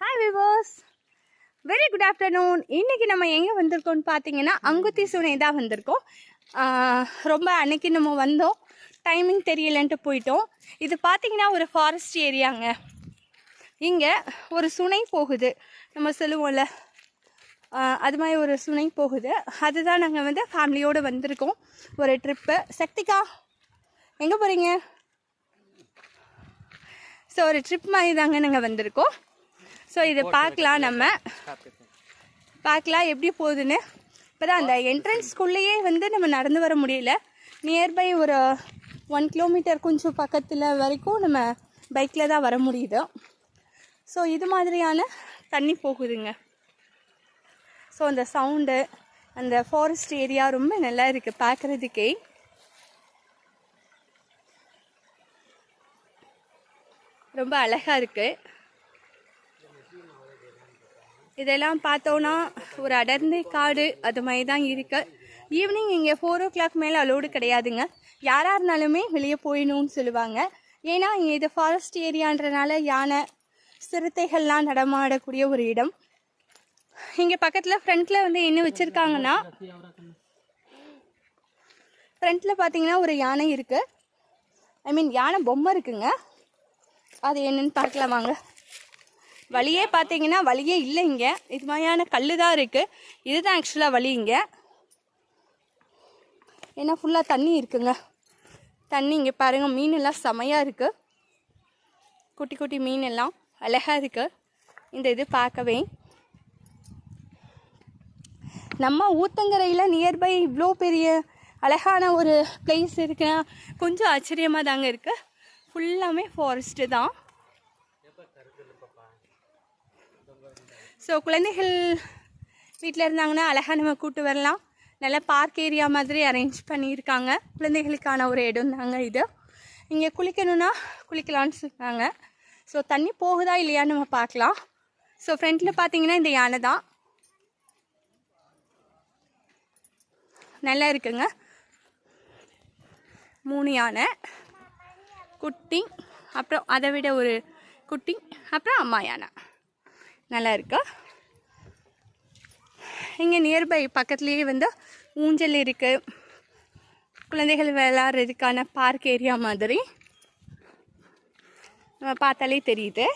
Hi viewers very good afternoon இன்றைக்கி நம்ம எங்கே வந்திருக்கோம்னு பார்த்தீங்கன்னா அங்குத்தி சுனை தான் வந்திருக்கோம். ரொம்ப அன்னைக்கு நம்ம வந்தோம். டைமிங் தெரியலன்ட்டு போயிட்டோம். இது பார்த்தீங்கன்னா ஒரு ஃபாரஸ்ட் ஏரியாங்க இங்கே ஒரு சுனை போகுது. நம்ம சொல்லுவோம்ல. அது மாதிரி ஒரு சுனை போகுது. அதுதான் நாங்கள் வந்து ஃபேமிலியோடு வந்திருக்கோம். ஒரு ட்ரிப்பு சக்திகா எங்கே போகிறீங்க ஸோ ஒரு ட்ரிப் மாதிரி தாங்க நாங்கள் வந்திருக்கோம். ஸோ இதை பார்க்கலாம் நம்ம. பார்க்கலாம் எப்படி போகுதுன்னு. இப்போ தான் அந்த என்ட்ரன்ஸ்குள்ளேயே வந்து நம்ம நடந்து வர முடியல. நியர்பை ஒரு ஒன் கிலோமீட்டர் கொஞ்சம் பக்கத்தில் வரைக்கும் நம்ம பைக்கில் தான் வர முடியுது. ஸோ இது மாதிரியான தண்ணி போகுதுங்க. ஸோ அந்த சவுண்டு அந்த ஃபாரஸ்ட் ஏரியா ரொம்ப நல்லா இருக்குது பார்க்குறதுக்கே. ரொம்ப அழகாக இருக்குது இதெல்லாம் பார்த்தோன்னா ஒரு அடர்ந்த காடு அது மாதிரி தான் இருக்கு. ஈவினிங் இங்கே ஃபோர் ஓ கிளாக் மேலே அலோடு கிடையாதுங்க. யாராக இருந்தாலுமே வெளியே போயிடணும்னு சொல்லுவாங்க. ஏன்னா இங்கே இது ஃபாரஸ்ட் ஏரியான்றனால யானை சிறுத்தைகள்லாம் நடமாடக்கூடிய ஒரு இடம். இங்கே பக்கத்தில் ஃப்ரண்ட்டில் வந்து என்ன வச்சுருக்காங்கன்னா ஃப்ரண்ட்டில் பார்த்தீங்கன்னா ஒரு யானை இருக்குது ஐ மீன் யானை பொம்மை இருக்குங்க. அது என்னன்னு பார்க்கலாம் வாங்க. வழியே பார்த்தீங்கன்னா வழியே இல்லை இங்கே. இது மாதிரியான கல் தான் இருக்குது இதுதான் ஆக்சுவலாக வழி இங்கே. ஏன்னா ஃபுல்லாக தண்ணி இருக்குங்க. தண்ணி இங்கே பாருங்கள் மீன் எல்லாம் செமையாக இருக்குது குட்டி குட்டி மீன் எல்லாம் அழகாக இருக்குது இந்த இது பார்க்கவே. நம்ம ஊத்தங்கரையில் நியர்பை இவ்வளோ பெரிய அழகான ஒரு பிளேஸ் இருக்குன்னா கொஞ்சம் ஆச்சரியமாக தாங்க இருக்குது ஃபுல்லாமே ஃபாரஸ்ட்டு தான். ஸோ குழந்தைகள் வீட்டில் இருந்தாங்கன்னா அழகாக நம்ம கூட்டு வரலாம். நல்ல பார்க் ஏரியா மாதிரி அரேஞ்ச் பண்ணியிருக்காங்க. குழந்தைகளுக்கான ஒரு இடம் தாங்க இது. இங்கே குளிக்கணும்னா குளிக்கலாம்னு சொன்னாங்க. ஸோ தண்ணி போகுதா இல்லையான்னு நம்ம பார்க்கலாம். ஸோ ஃப்ரண்ட்டில் பார்த்தீங்கன்னா இந்த யானை தான். நல்லா இருக்குங்க. மூணு யானை குட்டி அப்புறம் அதை விட ஒரு குட்டி அப்புறம் அம்மா யானை. நல்லா இருக்கா இங்கே நியர்பை பக்கத்துலேயே வந்து ஊஞ்சல் இருக்குது குழந்தைகள் விளாட்றதுக்கான பார்க் ஏரியா மாதிரி. நம்ம பார்த்தாலே தெரியுது.